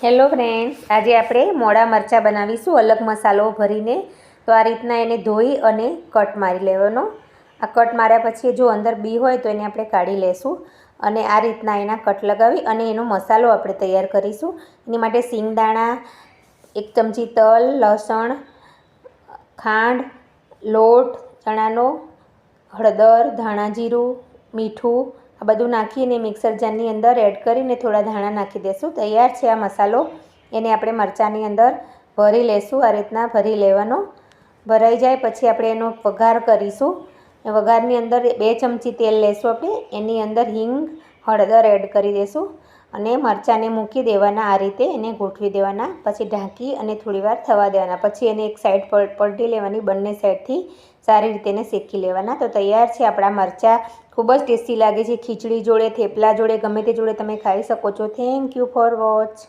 Hello friends આજે આપણે મોડા મરચાં બનાવીશું, અલગ મસાલો ભરીને. તો આ રીતના એને ધોઈ અને કટ મારી લેવાનો. આ કટ માર્યા પછી જો અંદર બી હોય તો એને આપણે કાઢી લેશું અને આ રીતના એના કટ લગાવી અને એનો મસાલો આપણે તૈયાર કરીશું. એની માટે સિંગદાણા, એક ચમચી તલ, લસણ, ખાંડ, લોટ, ચણાનો, હળદર, ધાણા જીરું, મીઠું આ બધું નાખીને મિક્સર જારની અંદર એડ કરીને થોડા ધાણા નાખી દેશું. તૈયાર છે આ મસાલો. એને આપણે મરચાંની અંદર ભરી લેશું. આ રીતના ભરી લેવાનો. ભરાઈ જાય પછી આપણે એનો વઘાર કરીશું. વઘારની અંદર બે ચમચી તેલ લેશું આપણે. એની અંદર હિંગ, હળદર એડ કરી દેશું. અને મરચાંને મૂકી દેવાના આ રીતે એને ગોઠવી દેવાના. પછી ઢાંકી અને થોડીવાર થવા દેવાના. પછી એને એક સાઈડ પર પલટી લેવાની, બંને સાઈડથી સારી રીતે એને શેકી લેવાના. તો તૈયાર છે આપણા મરચાં. ખૂબ જ ટેસ્ટી લાગે છે. ખીચડી જોડે, થેપલા જોડે, ગમે તે જોડે તમે ખાઈ શકો છો. Thank you for watch